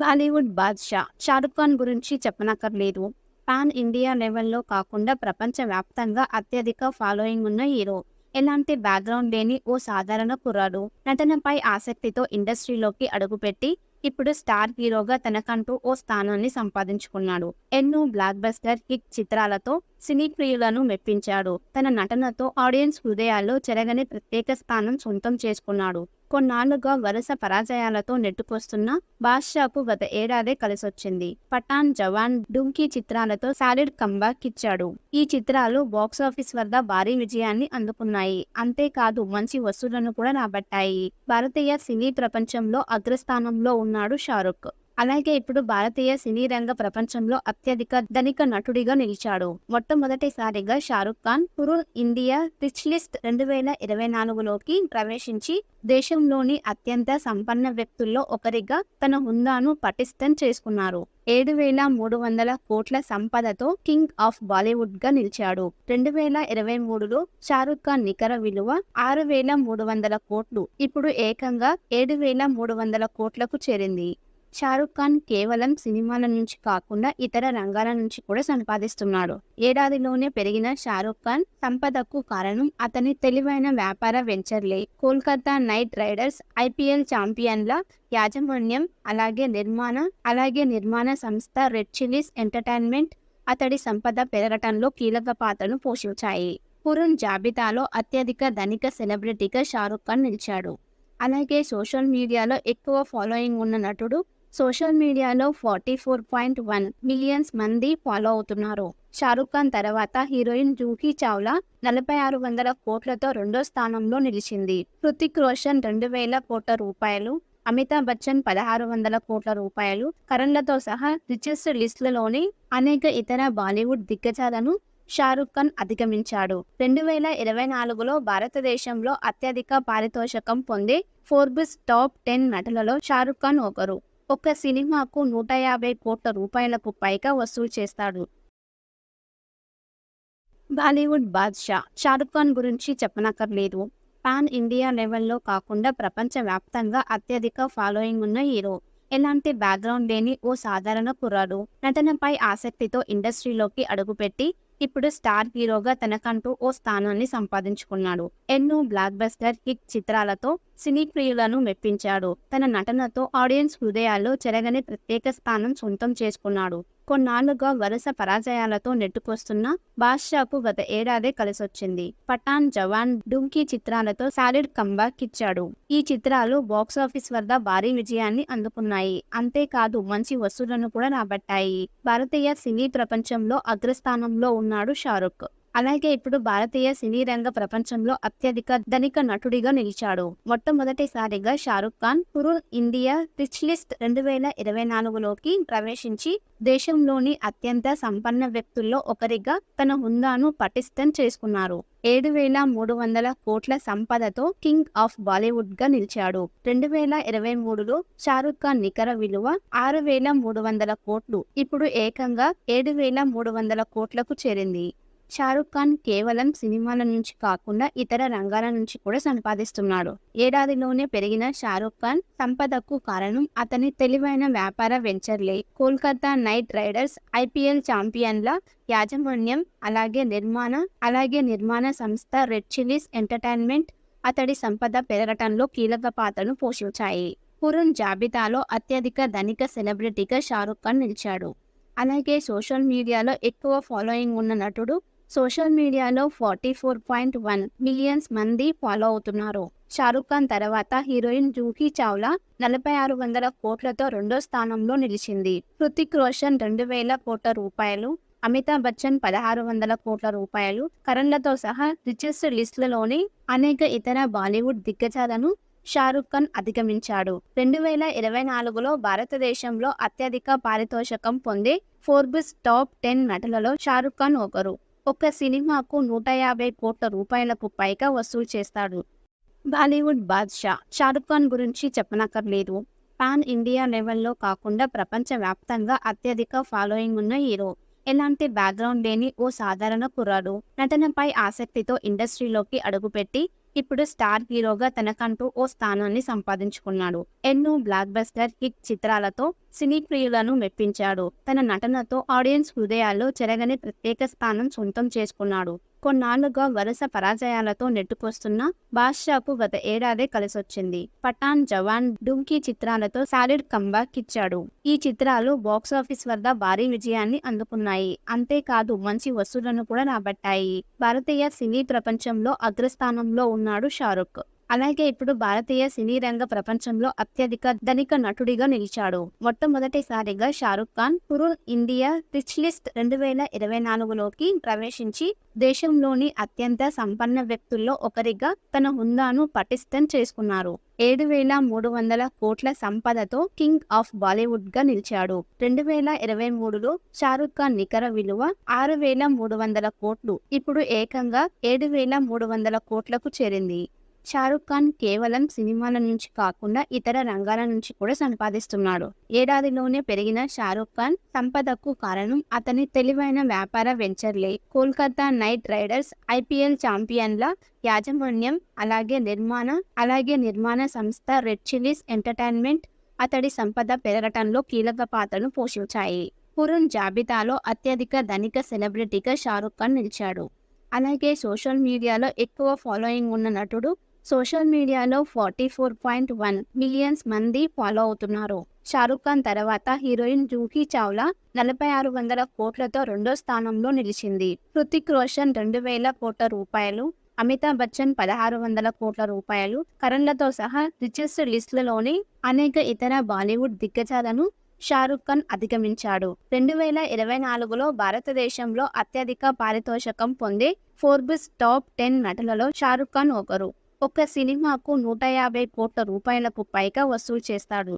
బాలీవుడ్ బాద్షా షారుఖ్ ఖాన్ గురించి చెప్పనక్కర్లేదు. Pan India లెవెల్లో కాకుండా ప్రపంచ వ్యాప్తంగా అత్యధిక ఫాలోయింగ్ ఉన్న హీరో. ఎలాంటి బ్యాక్గ్రౌండ్ లేని ఓ సాధారణ కుర్రాడు. నటనపై ఆసక్తితో ఇండస్ట్రీలోకి అడుగుపెట్టి ఇప్పుడు స్టార్ హీరోగా తనకంటూ ఓ స్థానాన్ని సంపాదించుకున్నాడు. ఎన్నో బ్లాక్ బస్టర్ హిట్ చిత్రాలతో సినీ ప్రియులను మెప్పించాడు. తన నటనతో ఆడియన్స్ హృదయాల్లో చెరగని ప్రత్యేక స్థానం సొంతం చేసుకున్నాడు. కొన్నాళ్ళుగా వరుస పరాజయాలతో నెట్టుకొస్తున్న బాద్షాకు గత ఏడాదే కలిసొచ్చింది. పఠాన్ జవాన్ డుంకీ చిత్రాలతో సాలిడ్ కంబాక్ ఇచ్చాడు. ఈ చిత్రాలు బాక్సాఫీస్ వద్ద భారీ విజయాన్ని అందుకున్నాయి. అంతేకాదు మంచి వసూళ్ళను కూడా రాబట్టాయి. భారతీయ సినీ ప్రపంచంలో అగ్రస్థానంలో ఉన్నాడు షారుఖ్ అలాగే ఇప్పుడు భారతీయ సినీ రంగ ప్రపంచంలో అత్యధిక ధనిక నటుడిగా నిలిచాడు. మొట్టమొదటిసారిగా షారుఖ్ ఖాన్ పురుల్ ఇండియా రిచ్ లిస్ట్ రెండు వేల ఇరవై నాలుగులోకి ప్రవేశించి దేశంలోని అత్యంత సంపన్న వ్యక్తుల్లో ఒకరిగా తన హుందాను పటిష్టం చేసుకున్నారు. ఏడు వేల మూడు వందల కోట్ల సంపదతో కింగ్ ఆఫ్ బాలీవుడ్గా నిలిచాడు. రెండు వేల ఇరవై మూడులో షారుఖ్ ఖాన్ నికర విలువ ఆరు వేల మూడు వందల కోట్లు. ఇప్పుడు ఏకంగా ఏడు వేల మూడు వందల కోట్లకు చేరింది. షారుఖ్ ఖాన్ కేవలం సినిమాల నుంచి కాకుండా ఇతర రంగాల నుంచి కూడా సంపాదిస్తున్నాడు. ఏడాదిలోనే పెరిగిన షారుఖ్ ఖాన్ సంపదకు కారణం అతని తెలివైన వ్యాపార వెంచర్లే. కోల్కతా నైట్ రైడర్స్ ఐపీఎల్ ఛాంపియన్ల యాజమాన్యం అలాగే నిర్మాణ అలాగే నిర్మాణ సంస్థ రెడ్ చిల్లీస్ ఎంటర్టైన్మెంట్ అతడి సంపద పెరగటంలో కీలక పాత్రను పోషించాయి. పురుణ్ జాబితాలో అత్యధిక ధనిక సెలబ్రిటీగా షారుఖ్ ఖాన్ నిలిచాడు. అలాగే సోషల్ మీడియాలో ఎక్కువ ఫాలోయింగ్ ఉన్న నటుడు సోషల్ మీడియాలో forty four point one millions మంది ఫాలో అవుతున్నారు. షారుఖ్ ఖాన్ తర్వాత హీరోయిన్ జూహీ చావ్లా నలభై ఆరు వందల కోట్లతో రెండో స్థానంలో నిలిచింది. హృతిక్ రోషన్ రెండు వేల కోట్ల రూపాయలు అమితాబ్ బచ్చన్ పదహారు వందల కోట్ల రూపాయలు కరణ్లతో సహా రిచెస్ట్ లిస్టులలోని అనేక ఇతర బాలీవుడ్ దిగ్గజాలను షారుఖ్ ఖాన్ అధిగమించాడు. రెండు వేల ఇరవై నాలుగులో భారతదేశంలో అత్యధిక పారితోషికం పొందే ఫోర్బిస్ టాప్ టెన్ నటులలో షారుఖ్ ఖాన్ ఒకరు. ఒక సినిమాకు నూట యాభై కోట్ల రూపాయలకు పైగా వసూలు చేస్తాడు. బాలీవుడ్ బాద్షా షారుఖ్ ఖాన్ గురించి చెప్పనక్కర్లేదు. పాన్ ఇండియా లెవెల్లో కాకుండా ప్రపంచవ్యాప్తంగా అత్యధిక ఫాలోయింగ్ ఉన్న హీరో. ఎలాంటి బ్యాక్గ్రౌండ్ లేని ఓ సాధారణ కుర్రాడు. నటనపై ఆసక్తితో ఇండస్ట్రీలోకి అడుగుపెట్టి ఇప్పుడు స్టార్ హీరోగా తనకంటూ ఓ స్థానాన్ని సంపాదించుకున్నాడు. ఎన్నో బ్లాక్ బస్టర్ హిట్ చిత్రాలతో సినీ ప్రియులను మెప్పించాడు. తన నటనతో ఆడియన్స్ హృదయాల్లో చెరగని ప్రత్యేక స్థానం సొంతం చేసుకున్నాడు. కొన్నాళ్ళుగా వరుస పరాజయాలతో నెట్టుకొస్తున్న బాద్షాకు గత ఏడాదే కలిసొచ్చింది. పఠాన్ జవాన్ డుంకీ చిత్రాలతో సాలిడ్ కంబాక్ ఇచ్చాడు. ఈ చిత్రాలు బాక్సాఫీస్ వద్ద భారీ విజయాన్ని అందుకున్నాయి. అంతేకాదు మంచి వసూళ్ళను కూడా రాబట్టాయి. భారతీయ సినీ ప్రపంచంలో అగ్రస్థానంలో ఉన్నాడు షారుఖ్ అలాగే ఇప్పుడు భారతీయ సినీ రంగ ప్రపంచంలో అత్యధిక ధనిక నటుడిగా నిలిచాడు. మొట్టమొదటిసారిగా షారుఖ్ ఖాన్ పురు ఇండియా రిచ్ లిస్ట్ రెండు వేల ఇరవై నాలుగులోకి ప్రవేశించి దేశంలోని అత్యంత సంపన్న వ్యక్తుల్లో ఒకరిగా తన హుందాను పటిష్టం చేసుకున్నారు. ఏడు వేల మూడు వందల కోట్ల సంపదతో కింగ్ ఆఫ్ బాలీవుడ్గా నిలిచాడు. రెండు వేల ఇరవై మూడులో షారుఖ్ ఖాన్ నికర విలువ ఆరు వేల మూడు వందల కోట్లు. ఇప్పుడు ఏకంగా ఏడు వేల మూడు వందల కోట్లకు చేరింది. షారుఖ్ ఖాన్ కేవలం సినిమాల నుంచి కాకుండా ఇతర రంగాల నుంచి కూడా సంపాదిస్తున్నాడు. ఏడాదిలోనే పెరిగిన షారుఖ్ ఖాన్ సంపదకు కారణం అతని తెలివైన వ్యాపార వెంచర్లే. కోల్కతా నైట్ రైడర్స్ ఐపీఎల్ ఛాంపియన్ల యాజమాన్యం అలాగే నిర్మాణ అలాగే నిర్మాణ సంస్థ రెడ్ చిల్లీస్ ఎంటర్టైన్మెంట్ అతడి సంపద పెరగటంలో కీలక పాత్రను పోషించాయి. పురుణ్ జాబితాలో అత్యధిక ధనిక సెలబ్రిటీగా షారుఖ్ ఖాన్ నిలిచాడు. అలాగే సోషల్ మీడియాలో ఎక్కువ ఫాలోయింగ్ ఉన్న నటుడు సోషల్ మీడియాలో forty four point one millions మంది ఫాలో అవుతున్నారు. షారుఖ్ ఖాన్ తర్వాత హీరోయిన్ జూహీ చావ్లా నలభై ఆరు వందల కోట్లతో రెండో స్థానంలో నిలిచింది. హృతిక్ రోషన్ రెండు వేల కోట్ల రూపాయలు అమితాబ్ బచ్చన్ పదహారు వందల కోట్ల రూపాయలు కరణ్లతో సహా రిచెస్ట్ లిస్టులలోని అనేక ఇతర బాలీవుడ్ దిగ్గజాలను షారుఖ్ ఖాన్ అధిగమించాడు. రెండు వేల ఇరవై నాలుగులో భారతదేశంలో అత్యధిక పారితోషికం పొందే ఫోర్బిస్ టాప్ టెన్ నటులలో షారుఖ్ ఖాన్ ఒకరు. ఒక సినిమాకు నూట యాభై కోట్ల రూపాయలకు పైగా వసూలు చేస్తాడు. బాలీవుడ్ బాద్షా షారుఖ్ ఖాన్ గురించి చెప్పనక్కర్లేదు. పాన్ ఇండియా లెవెల్లో కాకుండా ప్రపంచ వ్యాప్తంగా అత్యధిక ఫాలోయింగ్ ఉన్న హీరో. ఎలాంటి బ్యాక్గ్రౌండ్ లేని ఓ సాధారణ కుర్రాడు. నటనపై ఆసక్తితో ఇండస్ట్రీలోకి అడుగుపెట్టి ఇప్పుడు స్టార్ హీరోగా తనకంటూ ఓ స్థానాన్ని సంపాదించుకున్నాడు. ఎన్నో బ్లాక్ బస్టర్ హిట్ చిత్రాలతో సినీ ప్రియులను మెప్పించాడు. తన నటనతో ఆడియన్స్ హృదయాల్లో చెరగని ప్రత్యేక స్థానం సొంతం చేసుకున్నాడు. కొన్నాళ్ళుగా వరుస పరాజయాలతో నెట్టుకొస్తున్న బాద్షాకు గత ఏడాదే కలిసొచ్చింది. పఠాన్ జవాన్ డుంకీ చిత్రాలతో సాలిడ్ కంబాక్ ఇచ్చాడు. ఈ చిత్రాలు బాక్సాఫీస్ వద్ద భారీ విజయాన్ని అందుకున్నాయి. అంతేకాదు మంచి వసూళ్ళను కూడా రాబట్టాయి. భారతీయ సినీ ప్రపంచంలో అగ్రస్థానంలో ఉన్నాడు షారుఖ్ అలాగే ఇప్పుడు భారతీయ సినీ రంగ ప్రపంచంలో అత్యధిక ధనిక నటుడిగా నిలిచాడు. మొట్టమొదటిసారిగా షారుఖ్ ఖాన్ పురు ఇండియా రిచ్ లిస్ట్ రెండు వేల ఇరవై నాలుగులోకి ప్రవేశించి దేశంలోని అత్యంత సంపన్న వ్యక్తుల్లో ఒకరిగా తన హుందాను పటిష్టం చేసుకున్నారు. ఏడు వేల మూడు వందల కోట్ల సంపదతో కింగ్ ఆఫ్ బాలీవుడ్గా నిలిచాడు. రెండు వేల ఇరవై మూడులో షారుఖ్ ఖాన్ నికర విలువ ఆరు వేల మూడు వందల కోట్లు ఇప్పుడు ఏకంగా ఏడు వేల మూడు వందల కోట్లకు చేరింది. షారుఖ్ ఖాన్ కేవలం సినిమాల నుంచి కాకుండా ఇతర రంగాల నుంచి కూడా సంపాదిస్తున్నాడు. ఏడాదిలోనే పెరిగిన షారుఖ్ ఖాన్ సంపదకు కారణం అతని తెలివైన వ్యాపార వెంచర్లే. కోల్కతా నైట్ రైడర్స్ ఐపీఎల్ ఛాంపియన్ల యాజమాన్యం అలాగే నిర్మాణ అలాగే నిర్మాణ సంస్థ రెడ్ చిల్లీస్ ఎంటర్టైన్మెంట్ అతడి సంపద పెరగటంలో కీలక పాత్రను పోషించాయి. పురుణ్ జాబితాలో అత్యధిక ధనిక సెలబ్రిటీగా షారుఖ్ ఖాన్ నిలిచాడు. అలాగే సోషల్ మీడియాలో ఎక్కువ ఫాలోయింగ్ ఉన్న నటుడు సోషల్ మీడియాలో forty four point one millions మంది ఫాలో అవుతున్నారు. షారుఖ్ ఖాన్ తర్వాత హీరోయిన్ జూహీ చావ్లా నలభై ఆరు వందల కోట్లతో రెండో స్థానంలో నిలిచింది. హృతిక్ రోషన్ రెండు వేల కోట్ల రూపాయలు అమితాబ్ బచ్చన్ పదహారు వందల కోట్ల రూపాయలు కరణ్లతో సహా రిచెస్ట్ లిస్టులలోని అనేక ఇతర బాలీవుడ్ దిగ్గజాలను షారుఖ్ ఖాన్ అధిగమించాడు. రెండు వేల ఇరవై నాలుగులో భారతదేశంలో అత్యధిక పారితోషకం పొందే ఫోర్బిస్ టాప్ టెన్ నటులలో షారుఖ్ ఖాన్ ఒకరు. ఒక సినిమాకు నూట యాభై కోట్ల రూపాయలకు పైగా వసూలు చేస్తాడు.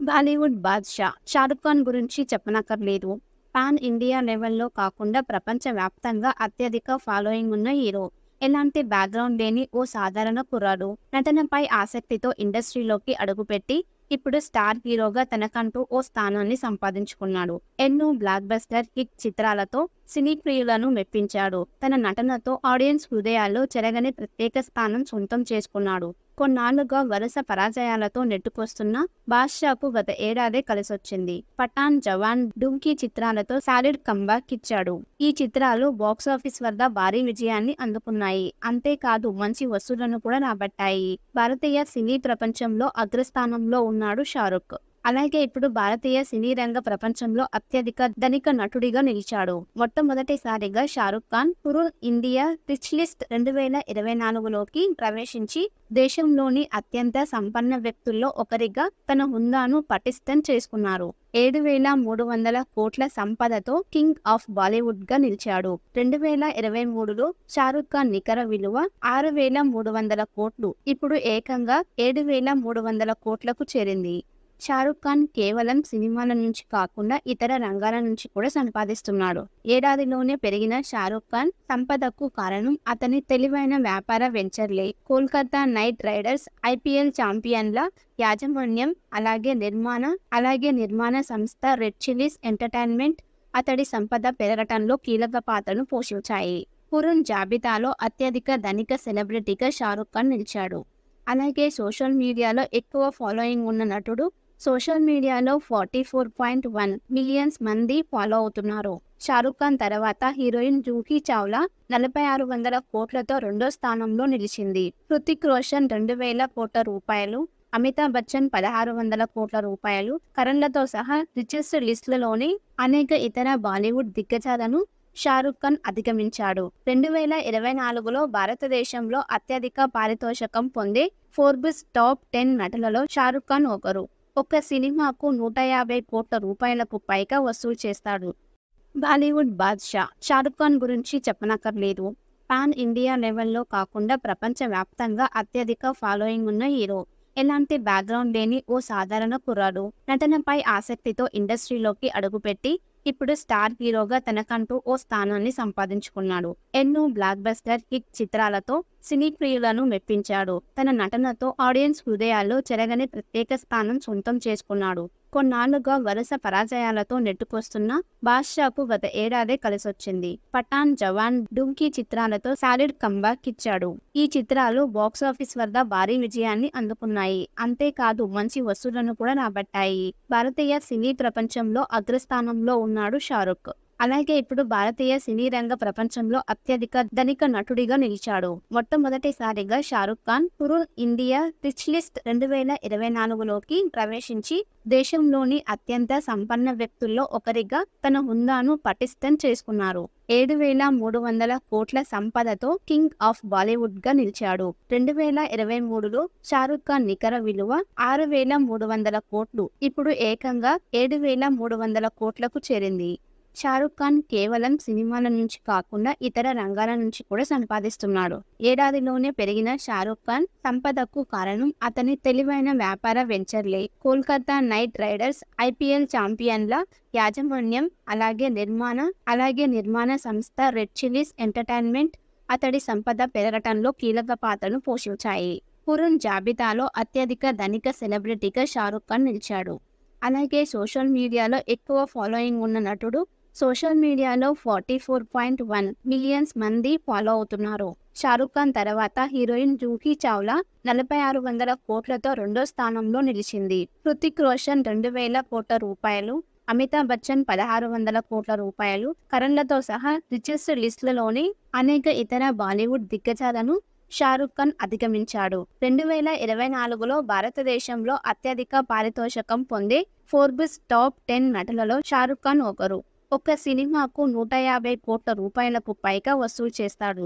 బాలీవుడ్ బాద్షా షారుఖ్ ఖాన్ గురించి చెప్పనక్కర్లేదు. పాన్ ఇండియా లెవెల్లో కాకుండా ప్రపంచవ్యాప్తంగా అత్యధిక ఫాలోయింగ్ ఉన్న హీరో. ఎలాంటి బ్యాక్గ్రౌండ్ లేని ఓ సాధారణ కుర్రాడు. నటనపై ఆసక్తితో ఇండస్ట్రీలోకి అడుగుపెట్టి ఇప్పుడు స్టార్ హీరోగా తనకంటూ ఓ స్థానాన్ని సంపాదించుకున్నాడు. ఎన్నో బ్లాక్ బస్టర్ హిట్ చిత్రాలతో సినీ ప్రియులను మెప్పించాడు. తన నటనతో ఆడియన్స్ హృదయాల్లో చెరగని ప్రత్యేక స్థానం సొంతం చేసుకున్నాడు. కొన్నాళ్ళుగా వరుస పరాజయాలతో నెట్టుకొస్తున్న బాద్షాకు గత ఏడాదే కలిసొచ్చింది. పఠాన్ జవాన్ డుంకీ చిత్రాలతో సాలిడ్ కంబాక్ ఇచ్చాడు. ఈ చిత్రాలు బాక్సాఫీస్ వద్ద భారీ విజయాన్ని అందుకున్నాయి. అంతేకాదు మంచి వసూళ్ళను కూడా రాబట్టాయి. భారతీయ సినీ ప్రపంచంలో అగ్రస్థానంలో ఉన్నాడు షారుఖ్ అలాగే ఇప్పుడు భారతీయ సినీ రంగ ప్రపంచంలో అత్యధిక ధనిక నటుడిగా నిలిచాడు. మొట్టమొదటిసారిగా షారుఖ్ ఖాన్ పురుల్ ఇండియా రిచ్ లిస్ట్ రెండు వేల ఇరవై నాలుగులోకి ప్రవేశించి దేశంలోని అత్యంత సంపన్న వ్యక్తుల్లో ఒకరిగా తన హుందాను పటిష్టం చేసుకున్నారు. ఏడు వేల మూడు వందల కోట్ల సంపదతో కింగ్ ఆఫ్ బాలీవుడ్గా నిలిచాడు. రెండు వేల ఇరవై మూడులో షారుఖ్ ఖాన్ నికర విలువ ఆరు వేల మూడు వందల కోట్లు ఇప్పుడు ఏకంగా ఏడు వేల మూడు వందల కోట్లకు చేరింది. షారుఖ్ ఖాన్ కేవలం సినిమాల నుంచి కాకుండా ఇతర రంగాల నుంచి కూడా సంపాదిస్తున్నాడు. ఏడాదిలోనే పెరిగిన షారుఖ్ ఖాన్ సంపదకు కారణం అతని తెలివైన వ్యాపార వెంచర్లే. కోల్కతా నైట్ రైడర్స్ ఐపీఎల్ ఛాంపియన్ల యాజమాన్యం అలాగే నిర్మాణ అలాగే నిర్మాణ సంస్థ రెడ్ చిల్లీస్ ఎంటర్టైన్మెంట్ అతడి సంపద పెరగటంలో కీలక పాత్రను పోషించాయి. పురుణ్ జాబితాలో అత్యధిక ధనిక సెలబ్రిటీగా షారుఖ్ ఖాన్ నిలిచాడు. అలాగే సోషల్ మీడియాలో ఎక్కువ ఫాలోయింగ్ ఉన్న నటుడు సోషల్ మీడియాలో forty four point one millions మంది ఫాలో అవుతున్నారు. షారుఖ్ ఖాన్ తర్వాత హీరోయిన్ జూహీ చావ్లా నలభై ఆరు వందల కోట్లతో రెండో స్థానంలో నిలిచింది. హృతిక్ రోషన్ రెండు వేల కోట్ల రూపాయలు అమితాబ్ బచ్చన్ పదహారు వందల కోట్ల రూపాయలు కరణ్లతో సహా రిచెస్ట్ లిస్టులలోని అనేక ఇతర బాలీవుడ్ దిగ్గజాలను షారుఖ్ ఖాన్ అధిగమించాడు. రెండు వేల ఇరవై నాలుగులో భారతదేశంలో అత్యధిక పారితోషకం పొందే ఫోర్బిస్ టాప్ టెన్ నటులలో షారుఖ్ ఖాన్ ఒకరు. ఒక సినిమాకు నూట యాభై కోట్ల రూపాయలకు పైగా వసూలు చేస్తాడు. బాలీవుడ్ బాద్షా షారుఖ్ ఖాన్ గురించి చెప్పనక్కర్లేదు. పాన్ ఇండియా లెవెల్లో కాకుండా ప్రపంచ వ్యాప్తంగా అత్యధిక ఫాలోయింగ్ ఉన్న హీరో. ఎలాంటి బ్యాక్గ్రౌండ్ లేని ఓ సాధారణ కుర్రాడు. నటనపై ఆసక్తితో ఇండస్ట్రీలోకి అడుగుపెట్టి ఇప్పుడు స్టార్ హీరోగా తనకంటూ ఓ స్థానాన్ని సంపాదించుకున్నాడు. ఎన్నో బ్లాక్ బస్టర్ హిట్ చిత్రాలతో సినీ ప్రియులను మెప్పించాడు. తన నటనతో ఆడియన్స్ హృదయాల్లో చెరగని ప్రత్యేక స్థానం సొంతం చేసుకున్నాడు. కొన్నాళ్ళుగా వరుస పరాజయాలతో నెట్టుకొస్తున్న బాద్షాకు గత ఏడాదే కలిసొచ్చింది. పఠాన్ జవాన్ డుంకీ చిత్రాలతో సాలిడ్ కంబ్యాక్ ఇచ్చాడు. ఈ చిత్రాలు బాక్సాఫీస్ వద్ద భారీ విజయాన్ని అందుకున్నాయి. అంతేకాదు మంచి వసూళ్ళను కూడా రాబట్టాయి. భారతీయ సినీ ప్రపంచంలో అగ్రస్థానంలో ఉన్నాడు షారుఖ్ అలాగే ఇప్పుడు భారతీయ సినీ రంగ ప్రపంచంలో అత్యధిక ధనిక నటుడిగా నిలిచాడు. మొట్టమొదటిసారిగా షారుఖ్ ఖాన్ పురుల్ ఇండియా రిచ్ లిస్ట్ రెండు వేల ఇరవై నాలుగులోకి ప్రవేశించి దేశంలోని అత్యంత సంపన్న వ్యక్తుల్లో ఒకరిగా తన హుందాను పటిష్టం చేసుకున్నారు. ఏడు వేల మూడు వందల కోట్ల సంపదతో కింగ్ ఆఫ్ బాలీవుడ్గా నిలిచాడు. రెండు వేల ఇరవై మూడులో షారుఖ్ ఖాన్ నికర విలువ ఆరు వేల మూడు వందల కోట్లు ఇప్పుడు ఏకంగా ఏడు వేల మూడు వందల కోట్లకు చేరింది. షారుఖ్ ఖాన్ కేవలం సినిమాల నుంచి కాకుండా ఇతర రంగాల నుంచి కూడా సంపాదిస్తున్నాడు. ఏడాదిలోనే పెరిగిన షారుఖ్ ఖాన్ సంపదకు కారణం అతని తెలివైన వ్యాపార వెంచర్లే. కోల్కతా నైట్ రైడర్స్ ఐపీఎల్ ఛాంపియన్ల యాజమాన్యం అలాగే నిర్మాణ అలాగే నిర్మాణ సంస్థ రెడ్ చిల్లీస్ ఎంటర్టైన్మెంట్ అతడి సంపద పెరగటంలో కీలక పాత్రను పోషించాయి. పురుణ్ జాబితాలో అత్యధిక ధనిక సెలబ్రిటీగా షారుఖ్ ఖాన్ నిలిచాడు. అలాగే సోషల్ మీడియాలో ఎక్కువ ఫాలోయింగ్ ఉన్న నటుడు సోషల్ మీడియాలో forty four point one millions మంది ఫాలో అవుతున్నారు. షారుఖ్ ఖాన్ తర్వాత హీరోయిన్ జూహీ చావ్లా నలభై ఆరు వందల కోట్లతో రెండో స్థానంలో నిలిచింది. హృతిక్ రోషన్ రెండు వేల కోట్ల రూపాయలు అమితాబ్ బచ్చన్ పదహారు వందల కోట్ల రూపాయలు కరణ్లతో సహా రిచెస్ట్ లిస్టులలోని అనేక ఇతర బాలీవుడ్ దిగ్గజాలను షారుఖ్ ఖాన్ అధిగమించాడు. రెండు వేల ఇరవై నాలుగులో భారతదేశంలో అత్యధిక పారితోషికం పొందే ఫోర్బ్స్ టాప్ టెన్ నటులలో షారుఖ్ ఖాన్ ఒకరు. ఒక సినిమాకు నూట యాభై కోట్ల రూపాయలకు పైగా వసూలు చేస్తాడు.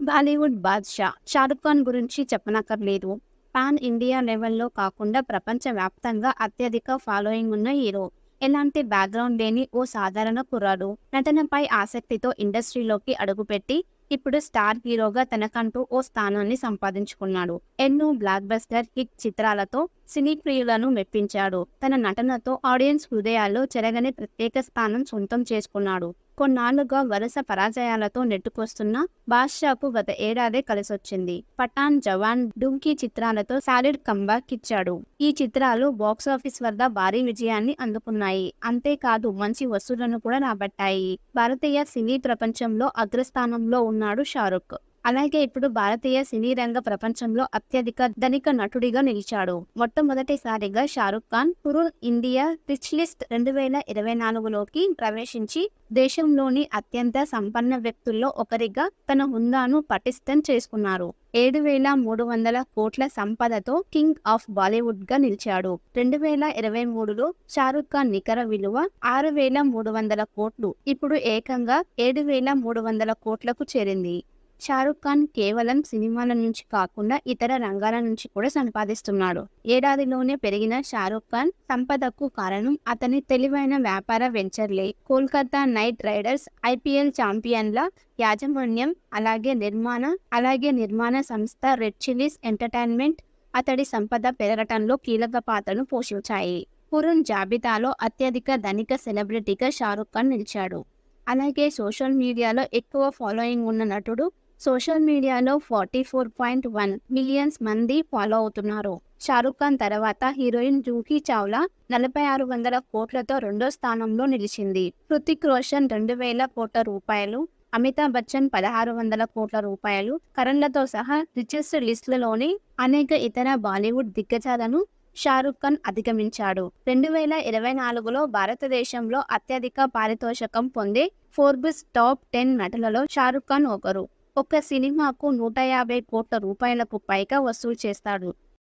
బాలీవుడ్ బాద్షా షారుఖ్ ఖాన్ గురించి చెప్పనక్కర్లేదు. పాన్ ఇండియా లెవెల్లో కాకుండా ప్రపంచవ్యాప్తంగా అత్యధిక ఫాలోయింగ్ ఉన్న హీరో. ఎలాంటి బ్యాక్గ్రౌండ్ లేని ఓ సాధారణ కుర్రాడు. నటనపై ఆసక్తితో ఇండస్ట్రీలోకి అడుగుపెట్టి ఇప్పుడు స్టార్ హీరోగా తనకంటూ ఓ స్థానాన్ని సంపాదించుకున్నాడు. ఎన్నో బ్లాక్ బస్టర్ హిట్ చిత్రాలతో సినీ ప్రియులను మెప్పించాడు. తన నటనతో ఆడియన్స్ హృదయాల్లో చెరగని ప్రత్యేక స్థానం సొంతం చేసుకున్నాడు. కొన్నాళ్ళుగా వరుస పరాజయాలతో నెట్టుకొస్తున్న బాద్షాకు గత ఏడాదే కలిసొచ్చింది. పఠాన్ జవాన్ డుంకీ చిత్రాలతో సాలిడ్ కంబాక్ ఇచ్చాడు. ఈ చిత్రాలు బాక్సాఫీస్ వద్ద భారీ విజయాన్ని అందుకున్నాయి. అంతేకాదు మంచి వసూళ్ళను కూడా రాబట్టాయి. భారతీయ సినీ ప్రపంచంలో అగ్రస్థానంలో ఉన్నాడు షారుఖ్ అలాగే ఇప్పుడు భారతీయ సినీ రంగ ప్రపంచంలో అత్యధిక ధనిక నటుడిగా నిలిచాడు. మొట్టమొదటిసారిగా షారుఖ్ ఖాన్ పురుల్ ఇండియా రిచ్ లిస్ట్ రెండు వేల ఇరవై నాలుగులోకి ప్రవేశించి దేశంలోని అత్యంత సంపన్న వ్యక్తుల్లో ఒకరిగా తన హుందాను పటిష్టం చేసుకున్నారు. ఏడు వేల మూడు వందల కోట్ల సంపదతో కింగ్ ఆఫ్ బాలీవుడ్గా నిలిచాడు. రెండు వేల ఇరవై మూడులో షారుఖ్ ఖాన్ నికర విలువ ఆరు వేల మూడు వందల కోట్లు. ఇప్పుడు ఏకంగా ఏడు వేల మూడు వందల కోట్లకు చేరింది. షారుఖ్ ఖాన్ కేవలం సినిమాల నుంచి కాకుండా ఇతర రంగాల నుంచి కూడా సంపాదిస్తున్నాడు. ఏడాదిలోనే పెరిగిన షారుఖ్ ఖాన్ సంపదకు కారణం అతని తెలివైన వ్యాపార వెంచర్లే. కోల్కతా నైట్ రైడర్స్ ఐపీఎల్ ఛాంపియన్ల యాజమాన్యం అలాగే నిర్మాణ అలాగే నిర్మాణ సంస్థ రెడ్ చిల్లీస్ ఎంటర్టైన్మెంట్ అతడి సంపద పెరగటంలో కీలక పాత్రను పోషించాయి. పురుణ్ జాబితాలో అత్యధిక ధనిక సెలబ్రిటీగా షారుఖ్ ఖాన్ నిలిచాడు. అలాగే సోషల్ మీడియాలో ఎక్కువ ఫాలోయింగ్ ఉన్న నటుడు సోషల్ మీడియాలో forty four point one millions మంది ఫాలో అవుతున్నారు. షారుఖ్ ఖాన్ తర్వాత హీరోయిన్ జూహీ చావ్లా నలభై ఆరు వందల కోట్లతో రెండో స్థానంలో నిలిచింది. హృతిక్ రోషన్ రెండు వేల కోట్ల రూపాయలు అమితాబ్ బచ్చన్ పదహారు వందల కోట్ల రూపాయలు కరణ్లతో సహా రిచెస్ట్ లిస్టులలోని అనేక ఇతర బాలీవుడ్ దిగ్గజాలను షారుఖ్ ఖాన్ అధిగమించాడు. రెండు వేల ఇరవై నాలుగులో భారతదేశంలో అత్యధిక పారితోషికం పొందే ఫోర్బిస్ టాప్ టెన్ నటులలో షారుఖ్ ఖాన్ ఒకరు. ఒక్క సినిమాకు నూట యాభై కోట్ల రూపాయలకు పైగా వసూలు చేస్తాడు.